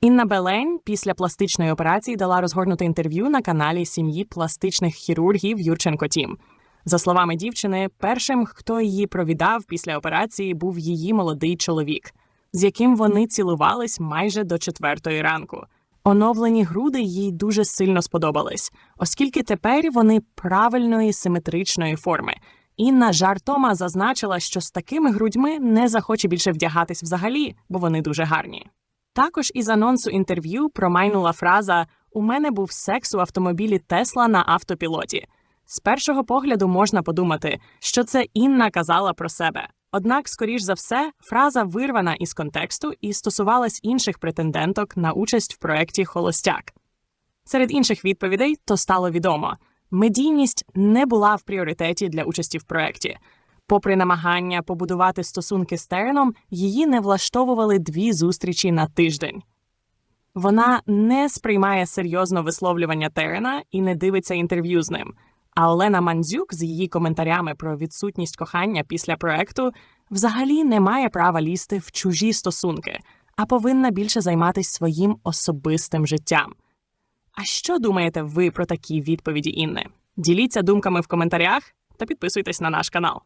Інна Белень після пластичної операції дала розгорнуте інтерв'ю на каналі сім'ї пластичних хірургів Юрченко Тім. За словами дівчини, першим, хто її провідав після операції, був її молодий чоловік, з яким вони цілувались майже до четвертої ранку. Оновлені груди їй дуже сильно сподобались, оскільки тепер вони правильної симетричної форми. Інна жартома зазначила, що з такими грудьми не захоче більше вдягатись взагалі, бо вони дуже гарні. Також із анонсу інтерв'ю промайнула фраза У мене був секс у автомобілі Тесла на автопілоті. З першого погляду можна подумати, що це Інна казала про себе. Однак, скоріш за все, фраза вирвана із контексту і стосувалась інших претенденток на участь в проєкті Холостяк. Серед інших відповідей то стало відомо: медійність не була в пріоритеті для участі в проєкті. Попри намагання побудувати стосунки з Тереном, її не влаштовували дві зустрічі на тиждень. Вона не сприймає серйозно висловлювання Терена і не дивиться інтерв'ю з ним. А Олена Мандзюк з її коментарями про відсутність кохання після проекту взагалі не має права лізти в чужі стосунки, а повинна більше займатися своїм особистим життям. А що думаєте ви про такі відповіді Інни? Діліться думками в коментарях та підписуйтесь на наш канал.